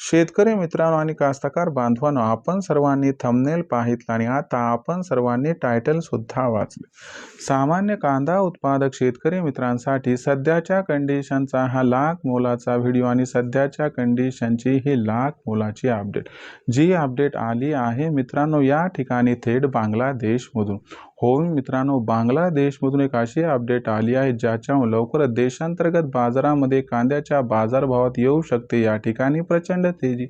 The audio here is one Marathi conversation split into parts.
शेतकरी मित्रांनो आणि कास्तकार बांधवांनो आपण सर्वांनी थंबनेल पाहितला आणि आता आपण सर्वांनी टायटलसुद्धा वाचले. सामान्य कांदा उत्पादक शेतकरी मित्रांसाठी सध्याच्या कंडिशनचा हा लाख मोलाचा व्हिडिओ आणि सध्याच्या कंडिशनची ही लाख मोलाची अपडेट जी अपडेट आली आहे मित्रांनो या ठिकाणी थेट बांगलादेशमधून. हो मित्रांनो बांगलादेशमधून एक अशी अपडेट आली आहे ज्याच्यामुळे लवकरच देशांतर्गत बाजारामध्ये कांद्याच्या बाजारभावात येऊ शकते या ठिकाणी प्रचंड तेजी.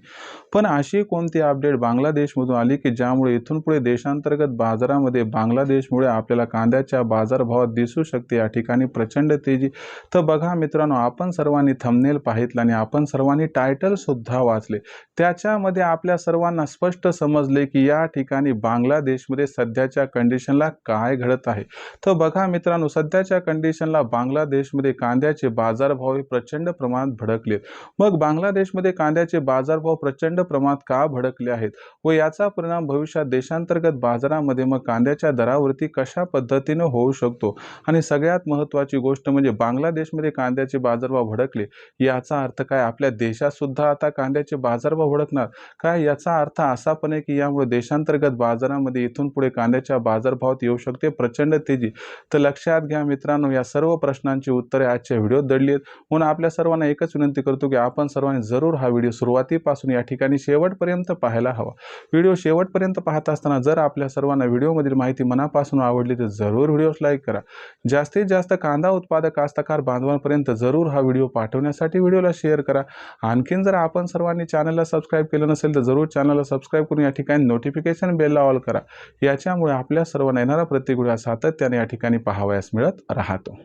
पण अशी कोणती अपडेट बांगलादेशमधून आली की ज्यामुळे इथून पुढे देशांतर्गत बाजारामध्ये बांगलादेशमुळे आपल्याला कांद्याच्या बाजारभावात दिसू शकते या ठिकाणी प्रचंड तेजी? तर बघा मित्रांनो आपण सर्वांनी थंबनेल पाहितलं आणि आपण सर्वांनी टायटलसुद्धा वाचले. त्याच्यामध्ये आपल्या सर्वांना स्पष्ट समजले की या ठिकाणी बांगलादेशमध्ये सध्याच्या कंडिशनला काय घडत आहे? तर बघा मित्रांनो सध्याच्या कंडिशनला बांगलादेशमध्ये कांद्याचे बाजारभाव हे प्रचंड प्रमाणात भडकले. मग बांगलादेशमध्ये कांद्याचे बाजारभाव प्रचंड प्रमाणात का भडकले आहेत? व याचा परिणाम भविष्यात देशांतर्गत बाजारामध्ये मग कांद्याच्या दरावरती कशा पद्धतीनं होऊ शकतो? आणि सगळ्यात महत्त्वाची गोष्ट म्हणजे बांगलादेशमध्ये कांद्याचे बाजारभाव भडकले याचा अर्थ काय? आपल्या देशात सुद्धा आता कांद्याचे बाजारभाव भडकणार. काय याचा अर्थ असा पण आहे की यामुळे देशांतर्गत बाजारामध्ये इथून पुढे कांद्याच्या बाजारभावात येऊ शकते. प्रचंड तेजी. तर लक्षात घ्या मित्रांनो या सर्व प्रश्नांची उत्तरे आजच्या व्हिडिओत दडली आहेत. म्हणून आपल्या सर्वांना एकच विनंती करतो की आपण सर्वांनी जरूर हा व्हिडिओ सुरुवातीपासून या ठिकाणी शेवटपर्यंत पाहायला हवा. व्हिडिओ शेवटपर्यंत पाहत असताना जर आपल्या सर्वांना व्हिडिओमधील माहिती मनापासून आवडली तर जरूर व्हिडिओस लाईक करा. जास्तीत जास्त कांदा उत्पादक कास्तकार बांधवांपर्यंत जरूर हा व्हिडिओ पाठवण्यासाठी व्हिडिओला शेअर करा. आणखीन जर आपण सर्वांनी चॅनलला सबस्क्राईब केलं नसेल तर जरूर चॅनलला सबस्क्राईब करून या ठिकाणी नोटिफिकेशन बेलला ऑल करा. याच्यामुळे आपल्या सर्वांना येणार प्रत्येक व्हिडिओ सातत्याने या ठिकाणी पाहावयास मिळत राहतो.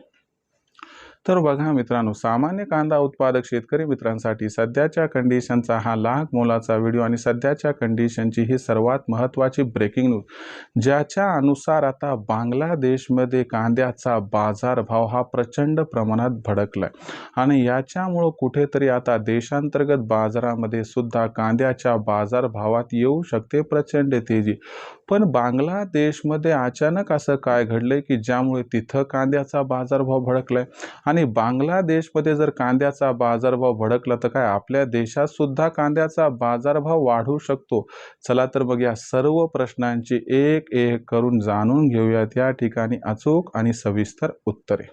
तर बघा मित्रांनो सामान्य कांदा उत्पादक शेतकरी मित्रांसाठी सध्याच्या कंडिशनचा हा लाख मोलाचा व्हिडिओ आणि सध्याच्या कंडिशनची ही सर्वात महत्त्वाची ब्रेकिंग न्यूज ज्याच्या अनुसार आता बांगलादेशमध्ये कांद्याचा बाजारभाव हा प्रचंड प्रमाणात भडकलाय. आणि याच्यामुळं कुठेतरी आता देशांतर्गत बाजारामध्ये सुद्धा कांद्याच्या बाजारभावात येऊ शकते प्रचंड तेजी. पण बांगलादेशमध्ये अचानक असं काय घडलंय की ज्यामुळे तिथं कांद्याचा बाजारभाव भडकलाय? आणि बांगलादेशमध्ये जर कांद्याचा बाजारभाव भडकला तर काय आपल्या देशात सुद्धा कांद्याचा बाजारभाव वाढू शकतो? चला तर मग या सर्व प्रश्नांची एक एक करून जाणून घेऊयात. या ठिकाणी अचूक आणि सविस्तर उत्तरे.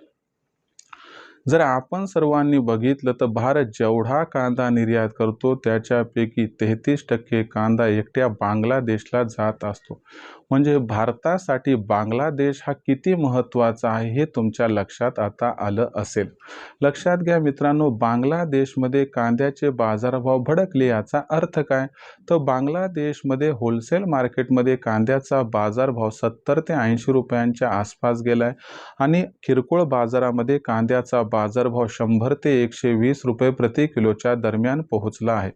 जर आपण सर्वांनी बघितलं तर भारत जेवढा कांदा निर्यात करतो त्याच्यापैकी तेहतीस टक्के कांदा एकट्या बांगलादेशला जात असतो. म्हणजे भारतासाठी बांगलादेश हा किती महत्त्वाचा आहे हे तुमच्या लक्षात आता आलं असेल. लक्षात घ्या मित्रांनो बांगलादेशमध्ये कांद्याचे बाजारभाव भडकले याचा अर्थ काय? तर बांगलादेशमध्ये होलसेल मार्केटमध्ये कांद्याचा बाजारभाव सत्तर ते ऐंशी रुपयांच्या आसपास गेला आहे आणि किरकोळ बाजारामध्ये कांद्याचा बाजारभाव शंभर ते एकशे वीस रुपये प्रति किलोच्या दरम्यान पोहोचला आहे.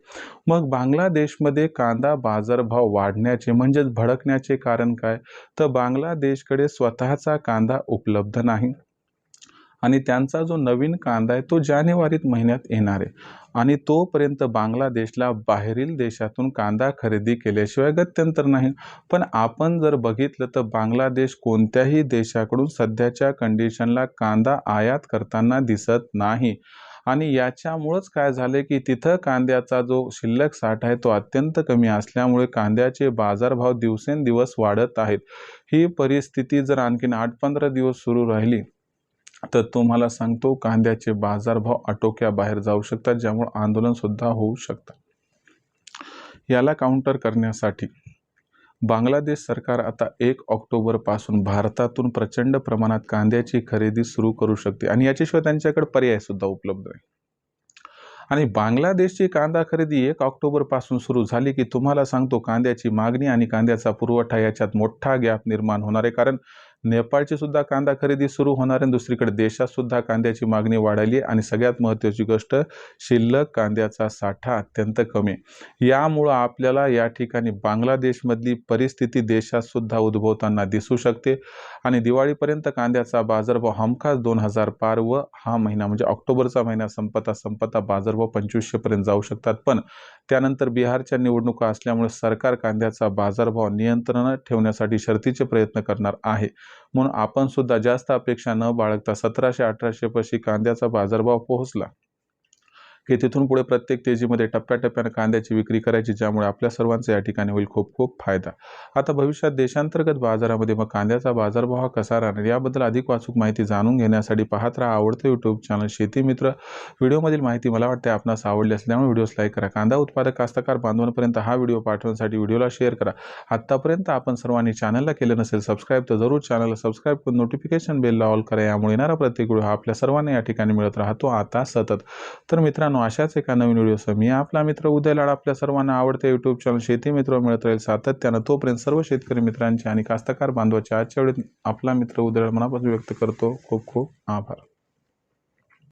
मग बांगलादेशमध्ये कांदा बाजारभाव वाढण्याचे म्हणजेच भडकण्याचे कारण काय? तर बांगलादेशकडे स्वतःचा कांदा उपलब्ध नाही. आणि त्यांचा जो नवीन कांदा आहे तो जानेवारीत महिन्यात येणार आहे. आणि तोपर्यंत बांगलादेशला बाहेरील देशातून कांदा खरेदी केल्याशिवाय गत्यंतर नाही. पण आपण जर बघितलं तर बांगलादेश कोणत्याही देशाकडून सध्याच्या कंडिशनला कांदा आयात करताना दिसत नाही. आणि याच्यामुळंच काय झालं की तिथं कांद्याचा जो शिल्लक साठा आहे तो अत्यंत कमी असल्यामुळे कांद्याचे बाजारभाव दिवसेंदिवस वाढत आहेत. ही परिस्थिती जर आणखीन आठ पंधरा दिवस सुरू राहिली तर तुम्हाला सांगतो कांद्याचे बाजारभाव आटोक्याबाहेर जाऊ शकतात ज्यामुळे आंदोलनसुद्धा होऊ शकतं. याला काउंटर करण्यासाठी बांगलादेश सरकार आता एक ऑक्टोबरपासून भारतातून प्रचंड प्रमाणात कांद्याची खरेदी सुरू करू शकते आणि याच्याशिवाय त्यांच्याकडे पर्यायसुद्धा उपलब्ध आहे आणि बांगलादेशची कांदा खरेदी एक ऑक्टोबरपासून सुरू झाली की तुम्हाला सांगतो कांद्याची मागणी आणि कांद्याचा पुरवठा याच्यात मोठा गॅप निर्माण होणार आहे. कारण नेपाळची सुद्धा कांदा खरेदी सुरू होणार आहे. आणि दुसरीकडे देशात सुद्धा कांद्याची मागणी वाढायली आणि सगळ्यात महत्त्वाची गोष्ट शिल्लक कांद्याचा साठा अत्यंत कमी यामुळं आपल्याला या ठिकाणी बांगलादेशमधली परिस्थिती देशात सुद्धा उद्भवताना दिसू शकते. आणि दिवाळीपर्यंत कांद्याचा बाजारभाव हमखास दोन हजार पार व हा महिना म्हणजे ऑक्टोबरचा महिना संपता संपता बाजारभाव पंचवीसशेपर्यंत जाऊ शकतात. पण त्यानंतर बिहारच्या निवडणुका असल्यामुळे सरकार कांद्याचा बाजारभाव नियंत्रण ठेवण्यासाठी शर्तीचे प्रयत्न करणार आहे. म्हणून आपण सुद्धा जास्त अपेक्षा न बाळगता सतराशे अठराशे पशी कांद्याचा बाजारभाव पोहोचला. की तिथून पुढे प्रत्येक तेजीमध्ये टप्प्याटप्प्याने कांद्याची विक्री करायची ज्यामुळे आपल्या सर्वांचा या ठिकाणी होईल खूप खूप फायदा. आता भविष्यात देशांतर्गत बाजारामध्ये मग कांद्याचा बाजारभाव हा कसा राहणार याबद्दल अधिक वाचूक माहिती जाणून घेण्यासाठी पाहत राहा आवडतं यूट्यूब चॅनल शेती मित्र. व्हिडिओमधील माहिती मला वाटते आपणास आवडली असल्यामुळे व्हिडिओस लाईक करा. कांदा उत्पादक कास्तकार बांधवांपर्यंत हा व्हिडिओ पाठवण्यासाठी व्हिडिओला शेअर करा. आत्तापर्यंत आपण सर्वांनी चॅनलला केलं नसेल सबस्क्राईब तर जरूर चॅनलला सबस्क्राईब करून नोटिफिकेशन बेलला ऑल करा. यामुळे येणारा प्रत्येक व्हिडिओ हा आपल्या सर्वांना या ठिकाणी मिळत राहतो. आता सतत. तर मित्रांनो मित्रांनो अशाच एका नवीन व्हिडिओसह मी आपला मित्र उदय लाड आपल्या सर्वांना आवडते यूट्यूब चॅनल शेती मित्र मिळत राहील सातत्यानं. तोपर्यंत सर्व शेतकरी मित्रांचे आणि कास्तकार बांधवाच्या आजच्या वेळेत आपला मित्र उदय लाड मनापासून व्यक्त करतो. खूप खूप आभार.